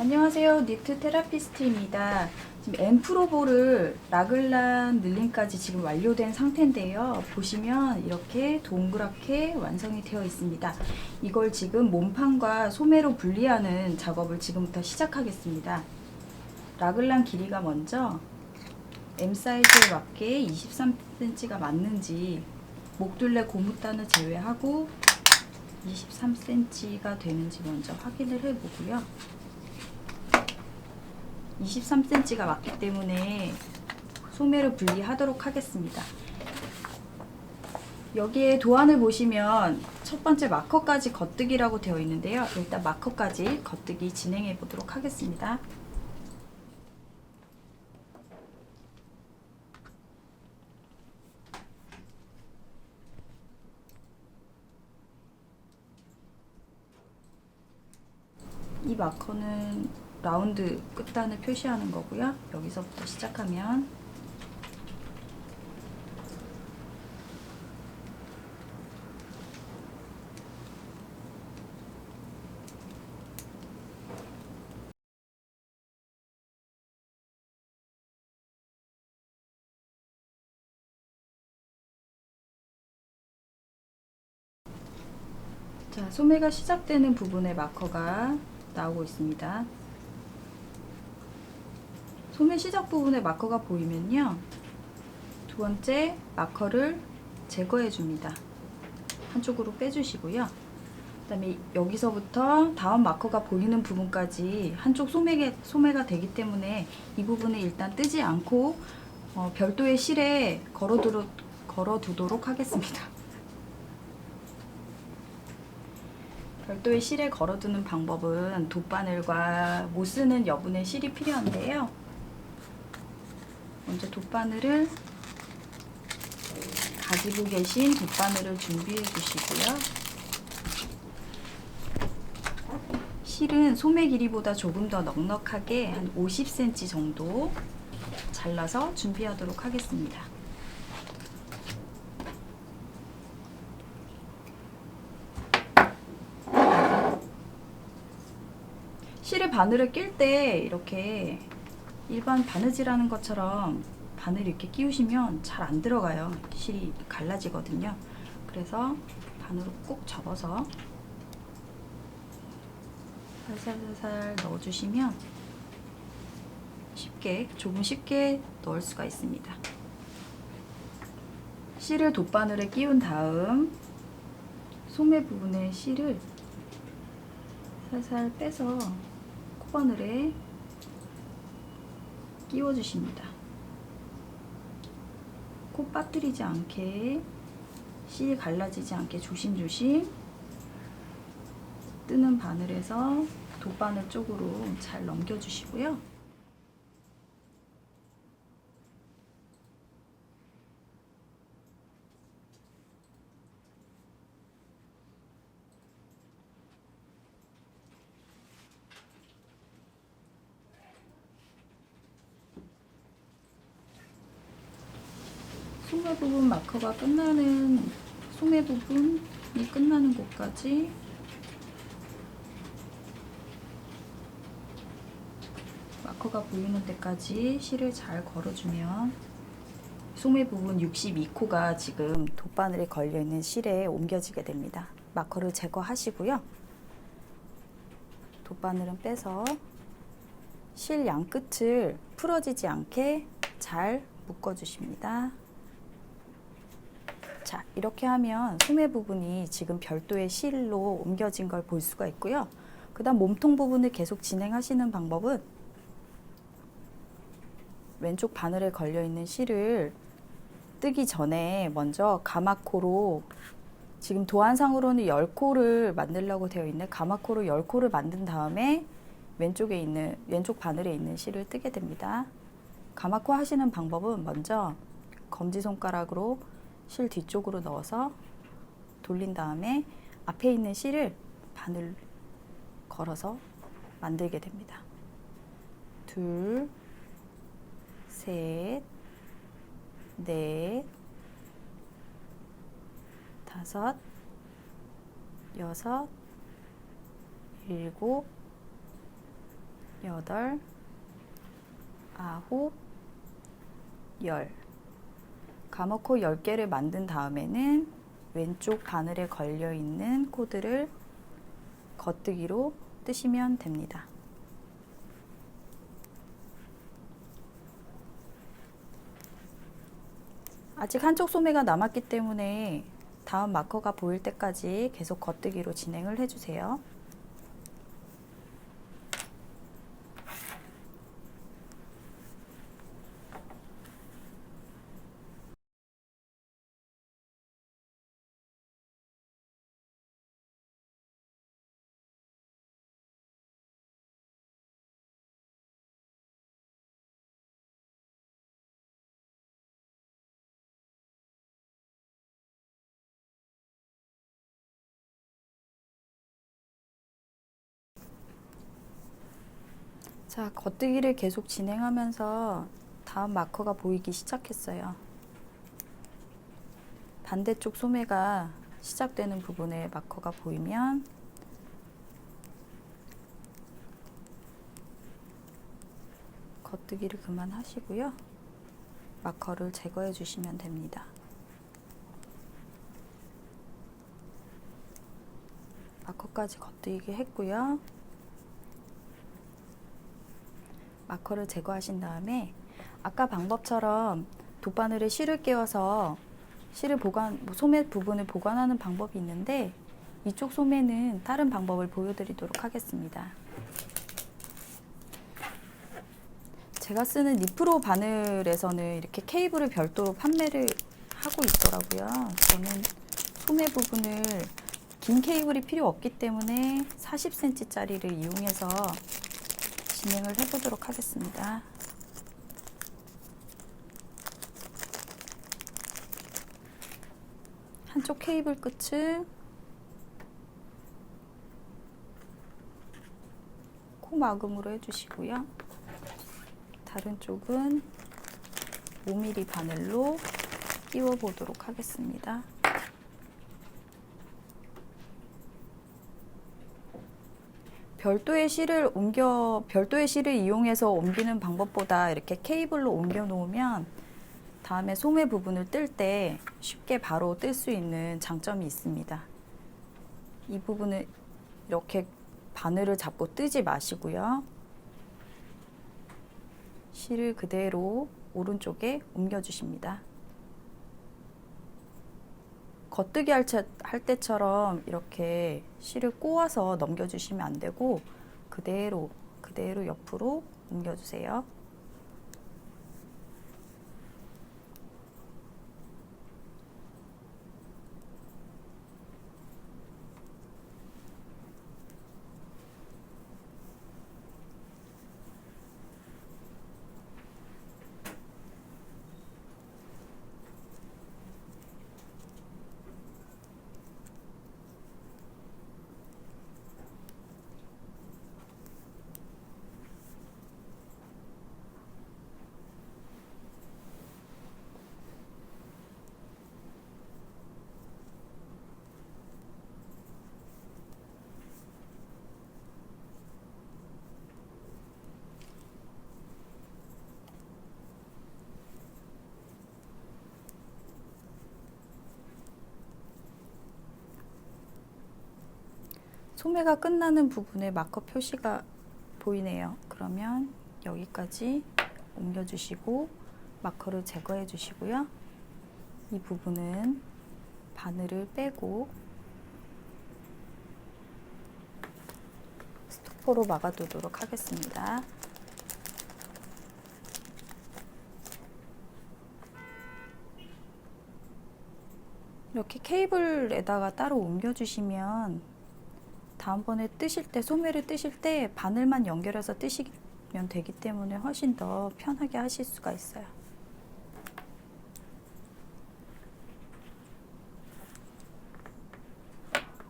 안녕하세요. 니트 테라피스트입니다. 지금 엠프로볼을 라글란 늘림까지 지금 완료된 상태인데요. 보시면 이렇게 동그랗게 완성이 되어 있습니다. 이걸 지금 몸판과 소매로 분리하는 작업을 지금부터 시작하겠습니다. 라글란 길이가 먼저 M 사이즈에 맞게 23cm가 맞는지 목둘레 고무단을 제외하고 23cm가 되는지 먼저 확인을 해보고요. 23cm가 맞기 때문에 소매를 분리하도록 하겠습니다. 여기에 도안을 보시면 첫 번째 마커까지 겉뜨기라고 되어 있는데요. 일단 마커까지 겉뜨기 진행해 보도록 하겠습니다. 이 마커는 라운드 끝단을 표시하는 거고요. 여기서부터 시작하면 자, 소매가 시작되는 부분에 마커가 나오고 있습니다. 소매 시작 부분에 마커가 보이면요. 두 번째 마커를 제거해 줍니다. 한쪽으로 빼주시고요. 그 다음에 여기서부터 다음 마커가 보이는 부분까지 한쪽 소매가, 소매가 되기 때문에 이 부분을 일단 뜨지 않고 어, 별도의 실에 걸어두도록, 걸어두도록 하겠습니다. 별도의 실에 걸어두는 방법은 돗바늘과 못 쓰는 여분의 실이 필요한데요. 먼저 돗바늘을 가지고 계신 돗바늘을 준비해 주시고요. 실은 소매 길이보다 조금 더 넉넉하게 한 50cm 정도 잘라서 준비하도록 하겠습니다. 실을 바늘을 낄 때 이렇게 일반 바느질하는 것처럼 바늘 이렇게 끼우시면 잘 안 들어가요. 실이 갈라지거든요. 그래서 바늘로 꼭 접어서 살살살살 넣어주시면 쉽게 조금 쉽게 넣을 수가 있습니다. 실을 돗바늘에 끼운 다음 소매 부분의 실을 살살 빼서 코바늘에 끼워주십니다. 코 빠뜨리지 않게 실 갈라지지 않게 조심조심 뜨는 바늘에서 돗바늘 쪽으로 잘 넘겨주시고요. 소매 부분 마커가 끝나는 소매 부분이 끝나는 곳까지 마커가 보이는 데까지 실을 잘 걸어주면 소매 부분 62코가 지금 돗바늘에 걸려 있는 실에 옮겨지게 됩니다. 마커를 제거하시고요. 돗바늘은 빼서 실 양 끝을 풀어지지 않게 잘 묶어주십니다. 자, 이렇게 하면 소매 부분이 지금 별도의 실로 옮겨진 걸 볼 수가 있고요. 그 다음 몸통 부분을 계속 진행하시는 방법은 왼쪽 바늘에 걸려 있는 실을 뜨기 전에 먼저 가마코로 지금 도안상으로는 10코를 만들려고 되어 있는 가마코로 10코를 만든 다음에 왼쪽에 있는 왼쪽 바늘에 있는 실을 뜨게 됩니다. 가마코 하시는 방법은 먼저 검지 손가락으로 실 뒤쪽으로 넣어서 돌린 다음에 앞에 있는 실을 바늘 걸어서 만들게 됩니다. 둘, 셋, 넷, 다섯, 여섯, 일곱, 여덟, 아홉, 열. 감어코 10개를 만든 다음에는 왼쪽 바늘에 걸려 있는 코드를 겉뜨기로 뜨시면 됩니다. 아직 한쪽 소매가 남았기 때문에 다음 마커가 보일 때까지 계속 겉뜨기로 진행을 해주세요. 자, 겉뜨기를 계속 진행하면서 다음 마커가 보이기 시작했어요. 반대쪽 소매가 시작되는 부분에 마커가 보이면 겉뜨기를 그만하시고요. 마커를 제거해 주시면 됩니다. 마커까지 겉뜨기 했고요. 마커를 제거하신 다음에 아까 방법처럼 돗바늘에 실을 끼워서 실을 보관 뭐 소매 부분을 보관하는 방법이 있는데 이쪽 소매는 다른 방법을 보여드리도록 하겠습니다. 제가 쓰는 니프로 바늘에서는 이렇게 케이블을 별도로 판매를 하고 있더라고요. 저는 소매 부분을 긴 케이블이 필요 없기 때문에 40cm짜리를 이용해서 진행을 해보도록 하겠습니다. 한쪽 케이블 끝을 코막음으로 해주시고요. 다른 쪽은 5mm 바늘로 끼워 보도록 하겠습니다. 별도의 실을 옮겨 별도의 실을 이용해서 옮기는 방법보다 이렇게 케이블로 옮겨 놓으면 다음에 소매 부분을 뜰 때 쉽게 바로 뜰 수 있는 장점이 있습니다. 이 부분을 이렇게 바늘을 잡고 뜨지 마시고요. 실을 그대로 오른쪽에 옮겨 주십니다. 겉뜨기 할, 차- 할 때처럼 이렇게 실을 꼬아서 넘겨주시면 안 되고 그대로 그대로 옆으로 옮겨주세요. 소매가 끝나는 부분에 마커 표시가 보이네요. 그러면 여기까지 옮겨주시고 마커를 제거해 주시고요. 이 부분은 바늘을 빼고 스토퍼로 막아두도록 하겠습니다. 이렇게 케이블에다가 따로 옮겨주시면 다음번에 뜨실 때 소매를 뜨실 때 바늘만 연결해서 뜨시면 되기 때문에 훨씬 더 편하게 하실 수가 있어요.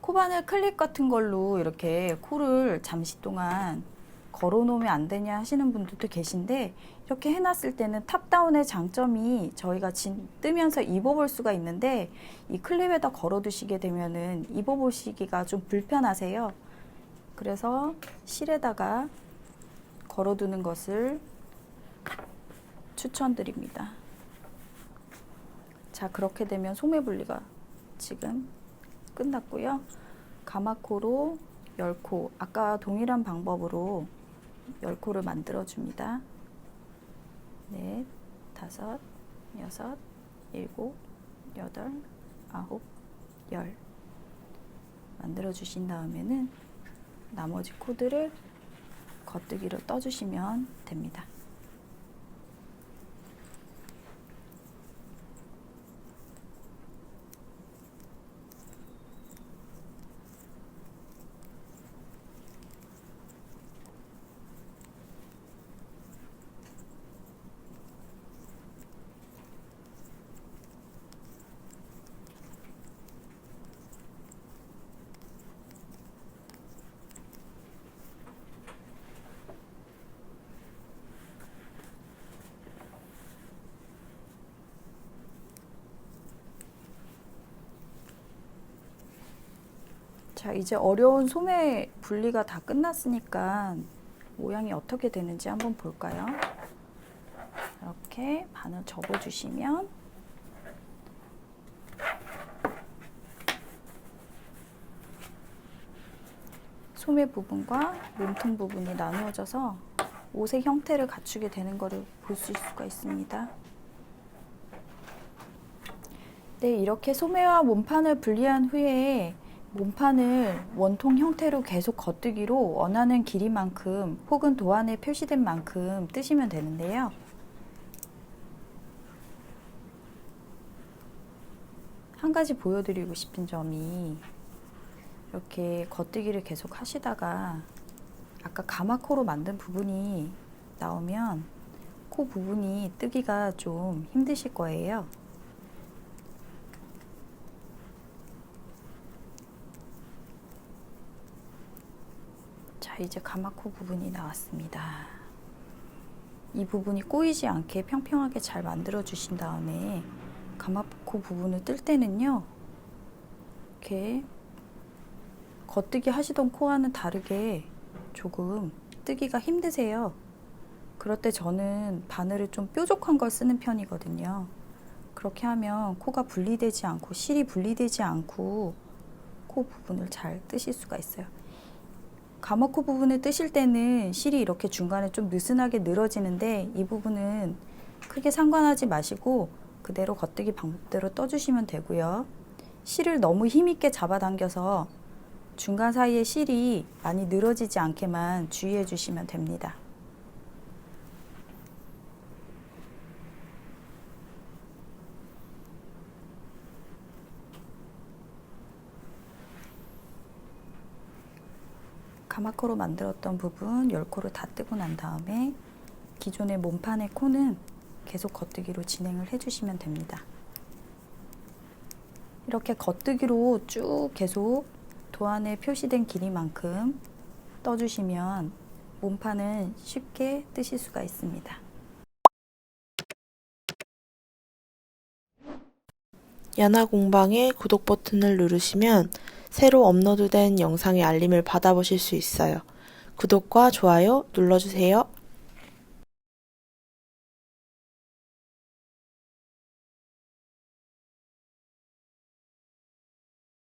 코바늘 클립 같은 걸로 이렇게 코를 잠시 동안 걸어 놓으면 안 되냐 하시는 분들도 계신데 이렇게 해놨을 때는 탑다운의 장점이 저희가 진, 뜨면서 입어볼 수가 있는데 이 클립에다 걸어 두시게 되면은 입어보시기가 좀 불편하세요. 그래서 실에다가 걸어두는 것을 추천드립니다. 자, 그렇게 되면 소매 분리가 지금 끝났고요. 가마코로 10코, 아까 동일한 방법으로 10코를 만들어 줍니다. 넷, 다섯, 여섯, 일곱, 여덟, 아홉, 열 만들어 주신 다음에는 나머지 코드를 겉뜨기로 떠주시면 됩니다. 자, 이제 어려운 소매 분리가 다 끝났으니까 모양이 어떻게 되는지 한번 볼까요? 이렇게 반을 접어주시면 소매 부분과 몸통 부분이 나누어져서 옷의 형태를 갖추게 되는 것을 볼수 수가 있습니다. 네, 이렇게 소매와 몸판을 분리한 후에 몸판을 원통 형태로 계속 겉뜨기로 원하는 길이만큼 혹은 도안에 표시된 만큼 뜨시면 되는데요. 한 가지 보여드리고 싶은 점이 이렇게 겉뜨기를 계속 하시다가 아까 가마코로 만든 부분이 나오면 코 부분이 뜨기가 좀 힘드실 거예요. 자, 이제 가마코 부분이 나왔습니다. 이 부분이 꼬이지 않게 평평하게 잘 만들어 주신 다음에 가마코 부분을 뜰 때는요. 이렇게 겉뜨기 하시던 코와는 다르게 조금 뜨기가 힘드세요. 그럴 때 저는 바늘을 좀 뾰족한 걸 쓰는 편이거든요. 그렇게 하면 코가 분리되지 않고 실이 분리되지 않고 코 부분을 잘 뜨실 수가 있어요. 가마코 부분을 뜨실 때는 실이 이렇게 중간에 좀 느슨하게 늘어지는데 이 부분은 크게 상관하지 마시고 그대로 겉뜨기 방법대로 떠주시면 되고요. 실을 너무 힘있게 잡아당겨서 중간 사이에 실이 많이 늘어지지 않게만 주의해 주시면 됩니다. 가마코로 만들었던 부분 10코를 다 뜨고 난 다음에 기존의 몸판의 코는 계속 겉뜨기로 진행을 해주시면 됩니다. 이렇게 겉뜨기로 쭉 계속 도안에 표시된 길이만큼 떠주시면 몸판은 쉽게 뜨실 수가 있습니다. 야나 공방의 구독 버튼을 누르시면 새로 업로드된 영상의 알림을 받아보실 수 있어요. 구독과 좋아요 눌러주세요.